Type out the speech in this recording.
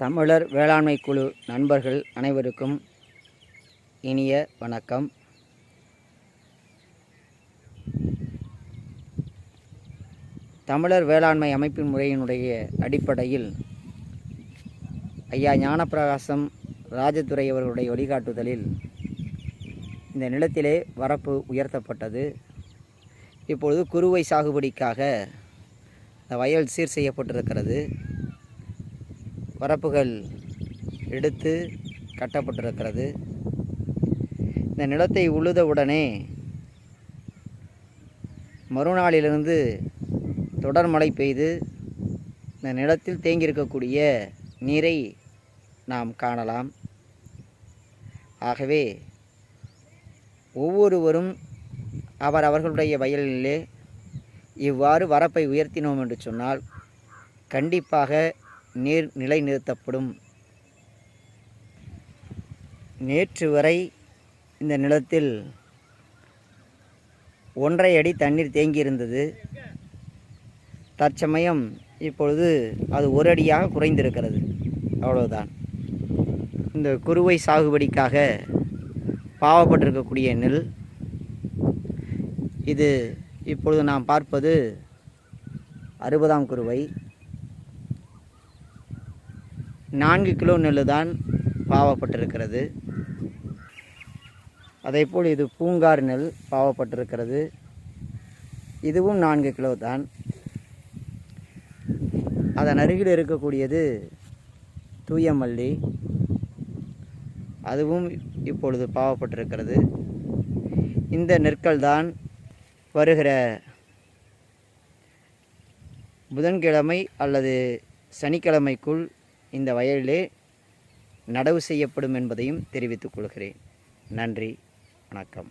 தமிழர் வேளாண்மை குழு நண்பர்கள் அனைவருக்கும் இனிய வணக்கம். தமிழர் வேளாண்மை அமைப்பின் முறையினுடைய அடிப்படையில் ஐயா ஞானப்பிரகாசம் ராஜதுரை அவர்களுடைய வழிகாட்டுதலில் இந்த நிலத்திலே வரப்பு உயர்த்தப்பட்டது. இப்பொழுது குறுவை சாகுபடிக்காக இந்த வயல் சீர் செய்யப்பட்டிருக்கிறது. வரப்புகள் எடுத்து கட்டப்பட்டிருக்கிறது. இந்த நிலத்தை உழுத உடனே மறுநாளிலிருந்து தொடர் மழை பெய்து இந்த நிலத்தில் தேங்கியிருக்கக்கூடிய நீரை நாம் காணலாம். ஆகவே ஒவ்வொருவரும் அவர் அவர்களுடைய வயலிலே இவ்வாறு வரப்பை உயர்த்தினோம் என்று சொன்னால் கண்டிப்பாக நீர் நிலைநிறுத்தப்படும். நேற்று வரை இந்த நிலத்தில் ஒன்றரை அடி தண்ணீர் தேங்கியிருந்தது. தற்சமயம் இப்பொழுது அது ஒரு அடியாக குறைந்திருக்கிறது. அவ்வளவுதான். இந்த குறுவை சாகுபடிக்காக பாவப்பட்டிருக்கக்கூடிய நெல் இது இப்பொழுது நாம் பார்ப்பது அறுபதாம் குருவை நான்கு கிலோ நெல் தான் பாவப்பட்டிருக்கிறது. அதேபோல் இது பூங்கார் நெல் பாவப்பட்டிருக்கிறது. இதுவும் நான்கு கிலோ தான். அதன் அருகில் இருக்கக்கூடியது தூயமல்லி. அதுவும் இப்பொழுது பாவப்பட்டிருக்கிறது. இந்த நெற்கள் தான் வருகிற புதன்கிழமை அல்லது சனிக்கிழமைக்குள் இந்த வயலிலே நடவு செய்யப்படும் என்பதையும் தெரிவித்துக் கொள்கிறேன். நன்றி வணக்கம்.